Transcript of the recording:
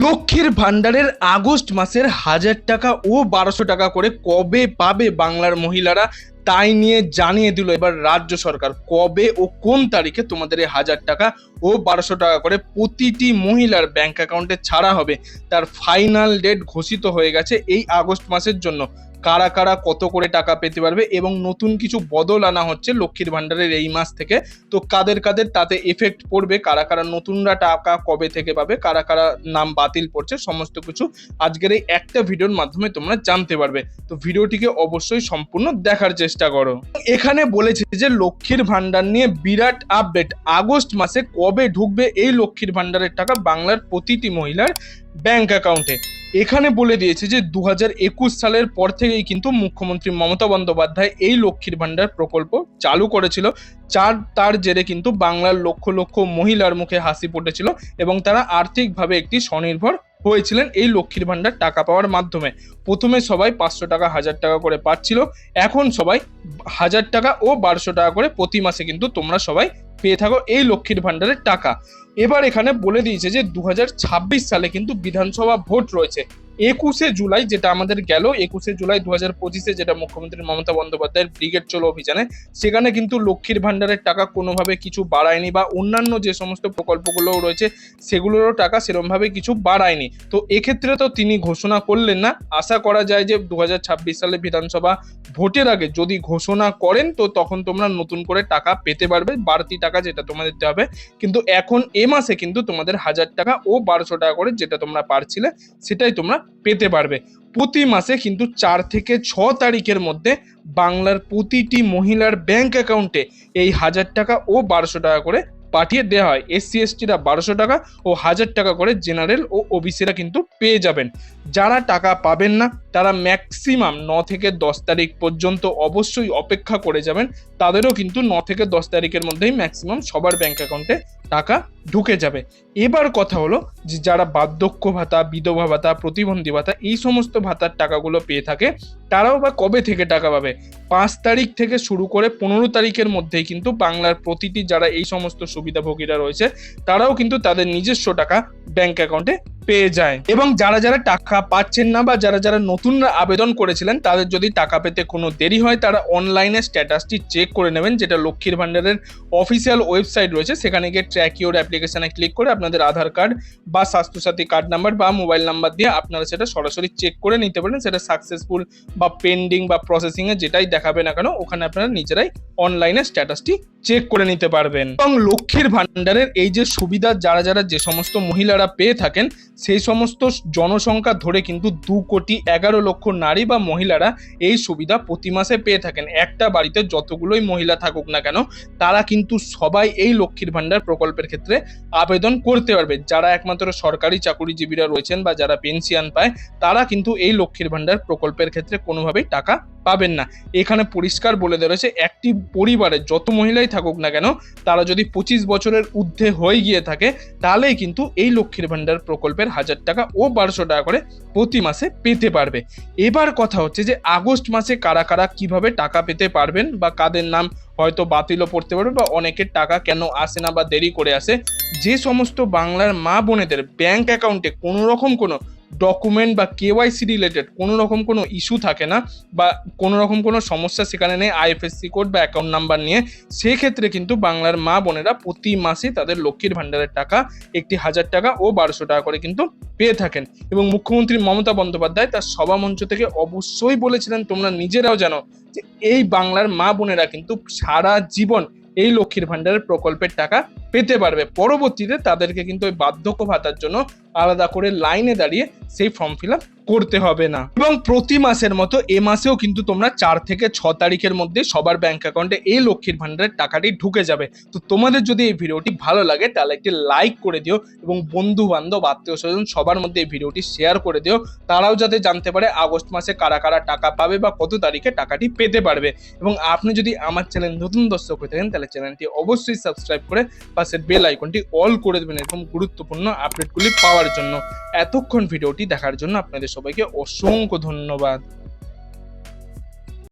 লক্ষ্মীর ভাণ্ডারের আগস্ট মাসের হাজার টাকা ও বারোশো টাকা করে কবে পাবে বাংলার মহিলারা? তাই নিয়ে জানিয়ে দিল এবার রাজ্য সরকার কবে ও কোন তারিখে তোমাদের এই হাজার টাকা ও বারোশো টাকা করে প্রতিটি মহিলার ব্যাংক অ্যাকাউন্টে ছাড়া হবে। তার ফাইনাল ডেট ঘোষিত হয়ে গেছে এই আগস্ট মাসের জন্য। কারা কারা কত করে টাকা পেতে পারবে এবং নতুন কিছু বদল আনা হচ্ছে লক্ষ্মীর ভাণ্ডারের এই মাস থেকে? তো কাদের কাদের তাতে এফেক্ট পড়বে? কারা কারা নতুনরা টাকা কবে থেকে পাবে? কারা কারা নাম বাতিল পড়ছে? সমস্ত কিছু আজকের এই একটা ভিডিওর মাধ্যমে তোমরা জানতে পারবে। তো ভিডিওটিকে অবশ্যই সম্পূর্ণ দেখার চেষ্টা করো। এখানে বলেছে যে লক্ষ্মীর ভাণ্ডার নিয়ে বিরাট আপডেট আগস্ট মাসে কবে ঢুকবে এই লক্ষ্মীর ভাণ্ডারের টাকা বাংলার প্রতিটি মহিলার ব্যাংক অ্যাকাউন্টে এখানে বলে দিয়েছে যে দু সালের পর থেকেই কিন্তু মুখ্যমন্ত্রী মমতা বন্দ্যোপাধ্যায় এই লক্ষ্মীর ভাণ্ডার প্রকল্প চালু করেছিল। চার, তার জেরে কিন্তু বাংলার লক্ষ লক্ষ মহিলার মুখে হাসি ফুটেছিল এবং তারা আর্থিকভাবে একটি স্বনির্ভর হয়েছিলেন এই লক্ষ্মীর ভাণ্ডার টাকা পাওয়ার মাধ্যমে। প্রথমে সবাই পাঁচশো টাকা, হাজার টাকা করে পাচ্ছিল। এখন সবাই হাজার টাকা ও বারোশো টাকা করে প্রতি মাসে কিন্তু তোমরা সবাই পেয়ে থাকো এই লক্ষ্মীর ভাণ্ডারের টাকা। এবার এখানে বলে দিয়েছে যে দু হাজার ছাব্বিশ সালে কিন্তু বিধানসভা ভোট রয়েছে। একুশে জুলাই যেটা আমাদের গেল, একুশে জুলাই দু হাজার পঁচিশে যেটা মুখ্যমন্ত্রী মমতা বন্দ্যোপাধ্যায়ের ব্রিগেড চলো অভিযানে, সেখানে কিন্তু লক্ষ্মীর ভাণ্ডারের টাকা কোনোভাবে কিছু বাড়ায়নি বা অন্যান্য যে সমস্ত প্রকল্পগুলো রয়েছে, সেগুলোরও টাকা সেরমভাবে কিছু বাড়ায়নি। তো এক্ষেত্রে তো তিনি ঘোষণা করলেন না। আশা করা যায় যে দু হাজার ছাব্বিশ সালে বিধানসভা ভোটের আগে যদি ঘোষণা করেন, তো তখন তোমরা নতুন করে টাকা পেতে পারবে, বাড়তি টাকা যেটা তোমাদের দিতে হবে। কিন্তু এখন এ মাসে কিন্তু তোমাদের হাজার টাকা ও বারোশো টাকা করে যেটা তোমরা পারছিলে, সেটাই তোমরা পেতে পারবে। প্রতি মাসে কিন্তু চার থেকে ছ তারিখের মধ্যে বাংলার প্রতিটি মহিলার ব্যাংক অ্যাকাউন্টে এই হাজার টাকা ও বারোশো টাকা করে পাঠিয়ে দেওয়া হয়। এসসি এসটিরা বারোশো টাকা ও হাজার টাকা করে জেনারেল ও ওবিসিরা কিন্তু পেয়ে যাবেন। যারা টাকা পাবেন না, তারা ম্যাক্সিমাম ন থেকে দশ তারিখ পর্যন্ত অবশ্যই অপেক্ষা করে যাবেন। তাদেরও কিন্তু ন থেকে দশ তারিখের মধ্যেই ম্যাক্সিমাম সবার ব্যাংক অ্যাকাউন্টে টাকা ঢুকে যাবে। এবার কথা হলো যে যারা বার্ধক্য ভাতা, বিধবা ভাতা, প্রতিবন্ধী ভাতা, এই সমস্ত ভাতার টাকাগুলো পেয়ে থাকে, তারাও বা কবে থেকে টাকা পাবে? পাঁচ তারিখ থেকে শুরু করে পনেরো তারিখের মধ্যেই কিন্তু বাংলার প্রতিটি যারা এই সমস্ত সুবিধাভোগীরা রয়েছে, তারাও কিন্তু তাদের নিজস্ব টাকা ব্যাংক অ্যাকাউন্টে পেয়ে যায়। এবং যারা যারা টাকা পাচ্ছেন না বা যারা যারা নতুন আবেদন করেছিলেন, তাদের যদি টাকা পেতে কোনো দেরি হয়, তারা অনলাইনে স্ট্যাটাসটি চেক করে নেবেন, যেটা লক্ষ্মীর ভাণ্ডারের অফিসিয়াল ওয়েবসাইট রয়েছে। সেখানে গিয়ে ট্র্যাক ইউর অ্যাপ্লিকেশনে ক্লিক করে আপনাদের আধার কার্ড বা স্বাস্থ্যসাথী কার্ড নাম্বার বা মোবাইল নাম্বার দিয়ে আপনারা সেটা সরাসরি চেক করে নিতে পারেন। সেটা সাকসেসফুল বা পেন্ডিং বা প্রসেসিংয়ে যেটাই দেখাবে না কেন, ওখানে আপনারা নিজেরাই অনলাইনে স্ট্যাটাসটি চেক করে নিতে পারবেন। এবং লক্ষ্মীর ভাণ্ডারের এই যে সুবিধা, যারা যারা যে সমস্ত মহিলারা পেয়ে থাকেন সেই সমস্ত জনসংখ্যা ধরে কিন্তু দু কোটি এগারো লক্ষ নারী বা মহিলারা এই সুবিধা প্রতি মাসে পেয়ে থাকেন। একটা বাড়িতে যতগুলোই মহিলা থাকুক না কেন, তারা কিন্তু সবাই এই লক্ষ্মীর ভাণ্ডার প্রকল্পের ক্ষেত্রে আবেদন করতে পারবে। যারা একমাত্র সরকারি চাকুরিজীবীরা রয়েছেন বা যারা পেনশন পায়, তারা কিন্তু এই লক্ষ্মীর ভাণ্ডার প্রকল্পের ক্ষেত্রে কোনোভাবেই টাকা পাবেন না। এখানে পরিষ্কার বলে দেওয়া রয়েছে, একটি পরিবারে যত মহিলাই থাকুক না কেন, তারা যদি পঁচিশ বছরের ঊর্ধ্বে হয়ে গিয়ে থাকে, তাহলেই কিন্তু এই লক্ষ্মীর ভাণ্ডার প্রকল্পের হাজার টাকা ও বারোশো টাকা করে প্রতি মাসে পেতে পারবে। এবার কথা হচ্ছে যে, আগস্ট মাসে কারা কারা কীভাবে টাকা পেতে পারবেন বা কাদের নাম হয়তো বাতিলও পড়তে পারবে বা অনেকের টাকা কেন আসে না বা দেরি করে আসে, যে সমস্ত বাংলার মা বোনেদের ব্যাংক অ্যাকাউন্টে কোনো রকম কোনো ডকুমেন্ট বা কেওয়াইসি রিলেটেড কোনো রকম কোনো ইস্যু থাকে না বা কোনো রকম কোনো সমস্যা সেখানে নেই আইএফএসসি কোড বা অ্যাকাউন্ট নাম্বার নিয়ে। সেক্ষেত্রে কিন্তু বাংলার মা বোনেরা প্রতি মাসে তাদের লক্ষ্মীর ভাণ্ডারের টাকা একটি হাজার টাকা ও বারোশো টাকা করে কিন্তু পেয়ে থাকেন। এবং মুখ্যমন্ত্রী মমতা বন্দ্যোপাধ্যায় তার সভা মঞ্চ থেকে অবশ্যই বলেছিলেন, তোমরা নিজেরাও জানো যে এই বাংলার মা বোনেরা কিন্তু সারা জীবন এই লক্ষ্মীর ভাণ্ডারের প্রকল্পের টাকা পেতে পারবে। পরবর্তীতে তাদেরকে কিন্তু ওই বার্ধক্য ভাতার জন্য আলাদা করে লাইনে দাঁড়িয়ে সেই ফর্ম ফিল করতে হবে না। এবং প্রতি মাসের মতো এ মাসেও কিন্তু তোমরা চার থেকে ছ তারিখের মধ্যে সবার ব্যাংক অ্যাকাউন্টে এই লক্ষ্মীর ভাণ্ডারের টাকাটি ঢুকে যাবে। তো তোমাদের যদি এই ভিডিওটি ভালো লাগে, তাহলে একটি লাইক করে দিও এবং বন্ধু বান্ধব আত্মীয় স্বজন সবার মধ্যে এই ভিডিওটি শেয়ার করে দিও। তারাও যাতে জানতে পারে আগস্ট মাসে কারা কারা টাকা পাবে বা কত তারিখে টাকাটি পেতে পারবে। এবং আপনি যদি আমার চ্যানেল নতুন দর্শক হয়ে থাকেন, তাহলে চ্যানেলটি অবশ্যই সাবস্ক্রাইব করে পাশের বেল আইকনটি অল করে দেবেন এরকম গুরুত্বপূর্ণ আপডেটগুলি পাওয়ার জন্য। এতক্ষণ ভিডিওটি দেখার জন্য আপনাদের সবাইকে অসংখ্য ধন্যবাদ।